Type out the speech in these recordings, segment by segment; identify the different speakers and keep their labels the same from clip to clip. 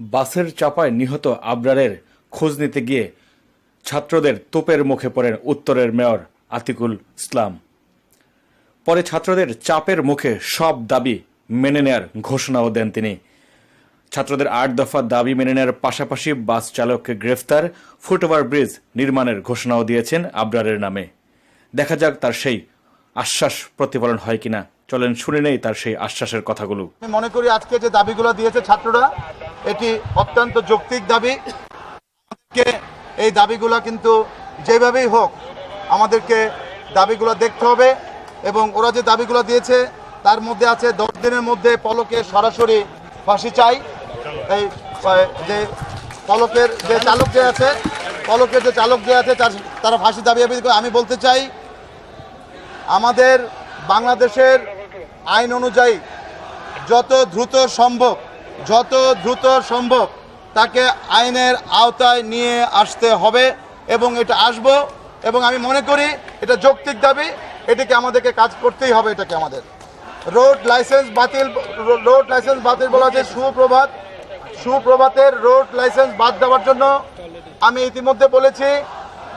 Speaker 1: বাসের চাপায় নিহত আবরারের খোঁজ নিতে গিয়ে ছাত্রদের তোপের মুখে পড়েন উত্তরের মেয়র আতিকুল ইসলাম। পরে ছাত্রদের চাপের মুখে সব দাবি মেনে নেয়ার ঘোষণাও দেন তিনি। ছাত্রদের আট দফা দাবি মেনে নেওয়ার পাশাপাশি বাস চালককে গ্রেফতার, ফুটওভার ব্রিজ নির্মাণের ঘোষণাও দিয়েছেন আবরারের নামে। দেখা যাক তার সেই আশ্বাস প্রতিফলন হয় কিনা। চলেন শুনে নেই তার সেই আশ্বাসের কথাগুলো।
Speaker 2: আমি মনে করি আজকে যে দাবিগুলো দিয়েছে ছাত্ররা এটি অত্যন্ত যৌক্তিক দাবি। এই দাবিগুলো কিন্তু যেভাবেই হোক আমাদেরকে দাবিগুলো দেখতে হবে এবং ওরা যে দাবিগুলো দিয়েছে তার মধ্যে আছে দশ দিনের মধ্যে পলকে সরাসরি ফাঁসি চাই। এই যে পলকের যে চালক যে আছে, পলকের যে চালক যে আছে তার তারা ফাঁসি দাবি আমি বলতে চাই, আমাদের বাংলাদেশের আইন অনুযায়ী যত দ্রুত সম্ভব যত দ্রুত সম্ভব তাকে আইনের আওতায় নিয়ে আসতে হবে এবং এটা আসব এবং আমি মনে করি এটা যৌক্তিক দাবি, এটাকে আমাদেরকে কাজ করতেই হবে এটাকে আমাদের। রোড লাইসেন্স বাতিল, রোড লাইসেন্স বাতিল বলা হচ্ছে সুপ্রভাত, সুপ্রভাতের রোড লাইসেন্স বাদ দেওয়ার জন্য আমি ইতিমধ্যে বলেছি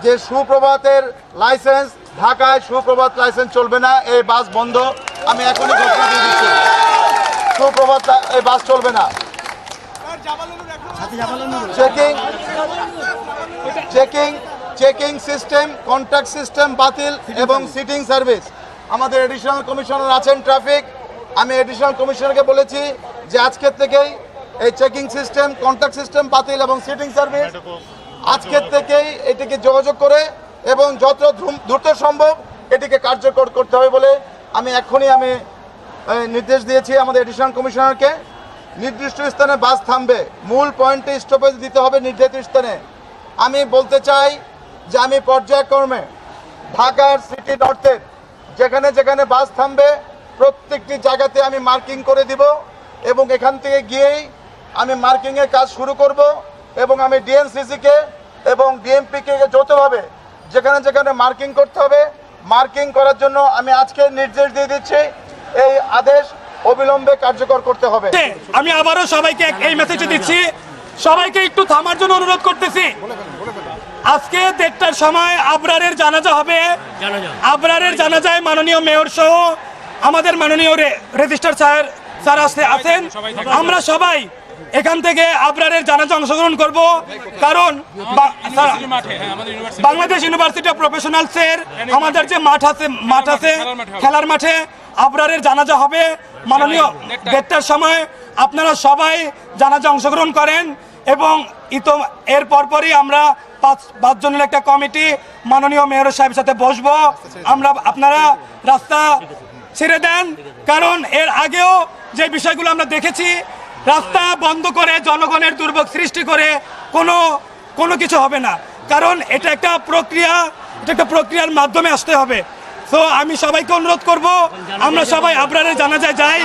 Speaker 2: যে সুপ্রভাতের লাইসেন্স, ঢাকায় সুপ্রভাত লাইসেন্স চলবে না, এই বাস বন্ধ, আমি এখনই ঘোষণা দিয়ে দিচ্ছি। সুপ্রভাত, এই বাস চলবে না। Checking checking checking system contact system বাতিল এবং সিটিং সার্ভিস আমাদের এডিশনাল কমিশনার আছেন ট্রাফিক আমি এডিশনাল কমিশনারকে বলেছি যে আজকের থেকেই এই চেকিং সিস্টেম কন্ট্যাক্ট সিস্টেম বাতিল এবং সিটিং সার্ভিস আজকের থেকেই এটিকে যোগাযোগ করে এবং যত দ্রু- দ্রুত সম্ভব এটিকে কার্যকর করতে হবে বলে আমি এখনই আমি নির্দেশ দিয়েছি আমাদের এডিশনাল কমিশনারকে নির্দিষ্ট স্থানে বাস থামবে। মূল পয়েন্টে স্টপেজ দিতে হবে নির্ধারিত স্থানে। আমি বলতে চাই যে আমি পর্যায়ক্রমে ঢাকার সিটি নর্থের যেখানে যেখানে বাস থামবে, প্রত্যেকটি জায়গাতে আমি মার্কিং করে দিব এবং এখান থেকে গিয়েই আমি মার্কিংয়ের কাজ শুরু করব এবং আমি ডিএনসিসিকে এবং ডিএমপিকে যৌথভাবে যেখানে যেখানে মার্কিং করতে হবে মার্কিং করার জন্য আমি আজকে নির্দেশ দিয়ে দিচ্ছি। এই আদেশ অবিলম্বে কার্যকর করতে হবে।
Speaker 3: আমি আবারও সবাইকে এক- এই মেসেজ দিচ্ছি। সবাইকে একটু থামার জন্য অনুরোধ করতেছি। আজকে দেড়টার সময় আবরারের জানাজা হবে। আবরারের জানাজায় মাননীয় মেয়র সহ আমাদের মাননীয় রে- রেজিস্ট্রার স্যার স্যার আসতে আছেন। আমরা সবাই এখান থেকে আবরারের জানাজা অংশগ্রহণ করব। কারণ বাংলাদেশ ইউনিভার্সিটি অফ প্রফেশনালসের আমাদের যে মাঠ আছে মাঠ আছে খেলার মাঠে আবরারের জানাজা হবে। মাননীয় দেড়টার সময় আপনারা সবাই জানাজা অংশগ্রহণ করেন এবং ইতো এর পরপরই আমরা পাঁচ পাঁচজনের একটা কমিটি মাননীয় মেয়র সাহেবের সাথে বসবো। আমরা আপনারা রাস্তা ছেড়ে দেন কারণ এর আগেও যে বিষয়গুলো আমরা দেখেছি রাস্তা বন্ধ করে জনগণের দুর্ভোগ সৃষ্টি করে কোনো কোনো কিছু হবে না। কারণ এটা একটা প্রক্রিয়া এটা একটা প্রক্রিয়ার মাধ্যমে আসতে হবে। তো আমি সবাইকে অনুরোধ করব আমরা সবাই আবরারে জানা যায় যাই।